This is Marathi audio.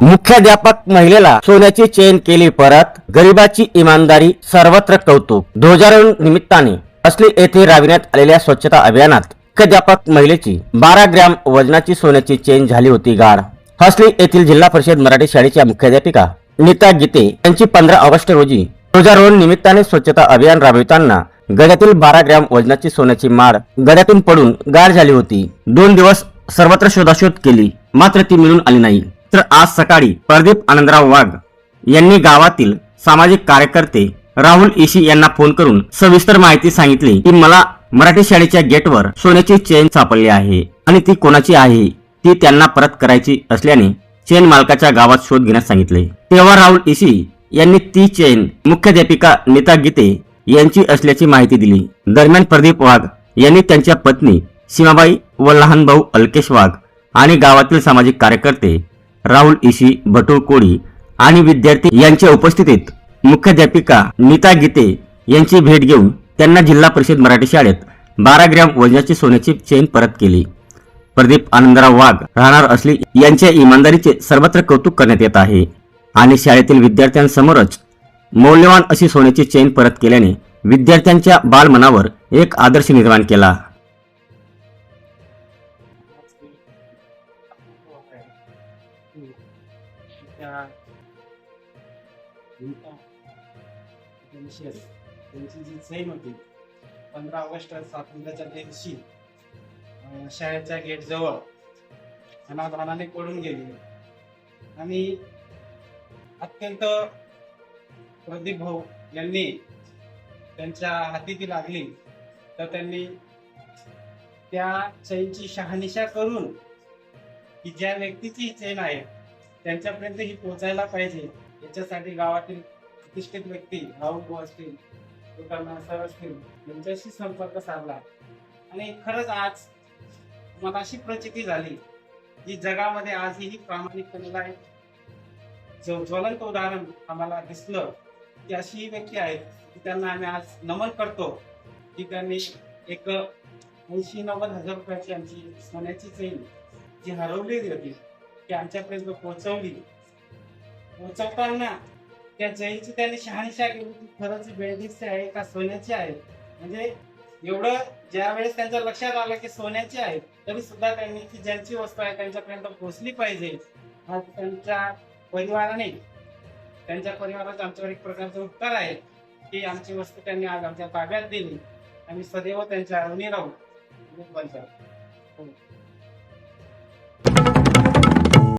मुख्याध्यापक महिलेला सोन्याची चेन केली परत गरिबाची इमानदारी सर्वत्र कौतुक. ध्वजारोहण निमित्ताने असली येथे राबविण्यात आलेल्या स्वच्छता अभियानात मुख्याध्यापक महिलेची बारा ग्रॅम वजनाची सोन्याची चेन झाली होती गाड हसली येथील जिल्हा परिषद मराठी शाळेच्या मुख्याध्यापिका नीता गीते यांची पंधरा ऑगस्ट रोजी ध्वजारोहण निमित्ताने स्वच्छता अभियान राबविताना गड्यातील बारा ग्रॅम वजनाची सोन्याची माळ गड्यातून पडून गाड झाली होती. दोन दिवस सर्वत्र शोधाशोध केली मात्र ती मिळून आली नाही. तर आज सकाळी प्रदीप आनंदराव वाघ यांनी गावातील सामाजिक कार्यकर्ते राहुल इशी यांना फोन करून सविस्तर माहिती सांगितली की मला मराठी शाळेच्या गेटवर सोन्याची चेन सापडली आहे आणि ती कोणाची आहे ती त्यांना परत करायची असल्याने चेन मालकाच्या गावात शोध घेण्यास सांगितले. तेव्हा राहुल इशी यांनी ती चेन मुख्याध्यापिका नीता गीते यांची असल्याची माहिती दिली. दरम्यान प्रदीप वाघ यांनी त्यांच्या पत्नी सीमाबाई व लहान भाऊ अल्केश वाघ आणि गावातील सामाजिक कार्यकर्ते राहुल इशी भटूळ कोळी आणि विद्यार्थी यांच्या उपस्थितीत मुख्याध्यापिका नीता गीते यांची भेट घेऊन त्यांना जिल्हा परिषद मराठी शाळेत बारा ग्रॅम वजनाची सोन्याची चेन परत केली. प्रदीप आनंदराव वाघ राहणार असली यांच्या इमानदारीचे सर्वत्र कौतुक करण्यात येत आहे आणि शाळेतील विद्यार्थ्यांसमोरच मौल्यवान अशी सोन्याची चेन परत केल्याने विद्यार्थ्यांच्या बालमनावर एक आदर्श निर्माण केला. त्या त्यांची जी चैन होती पंधरा ऑगस्ट स्वातंत्र्याच्या दिवशी शाळेच्या गेट जवळ अनाधानाने पडून गेली. आणि अत्यंत प्रदीप भाऊ यांनी त्यांच्या हाती ती लागली. तर त्यांनी त्या चैनची शहानिशा करून की ज्या व्यक्तीची ही चेन आहे त्यांच्यापर्यंत ही पोहोचायला पाहिजे. याच्यासाठी गावातील प्रतिष्ठित व्यक्ती राहुल भाऊ असतील दुकानदार सर असतील यांच्याशी संपर्क साधला. आणि खरंच आज मला अशी प्रचिती झाली जी जगामध्ये आजही प्रामाणिकपणे आहे जो ज्वलंत उदाहरण आम्हाला दिसलं की अशी ही व्यक्ती आहेत की त्यांना आम्ही आज नमन करतो की त्यांनी एक ऐंशी नव्वद हजार रुपयाची आमची सोन्याची चैन जी हरवलेली होती ती आमच्यापर्यंत पोहोचवली. पोहोचवताना त्या जैनची त्यांनी शहानिशा केली ती खरंच ही बेळगीची आहे का सोन्याची आहे? म्हणजे एवढं ज्या वेळेस त्यांच्या लक्षात आलं की सोन्याची आहे तरी सुद्धा त्यांनी ती ज्यांची वस्तू आहे त्यांच्यापर्यंत पोहोचली पाहिजे. आज त्यांच्या परिवाराने त्यांच्या परिवारात आमच्यावर एक प्रकारचं उपकार आहे. की आमची वस्तू त्यांनी आज आमच्या ताब्यात दिली. आम्ही सदैव त्यांच्या ऋणी राहू. हो.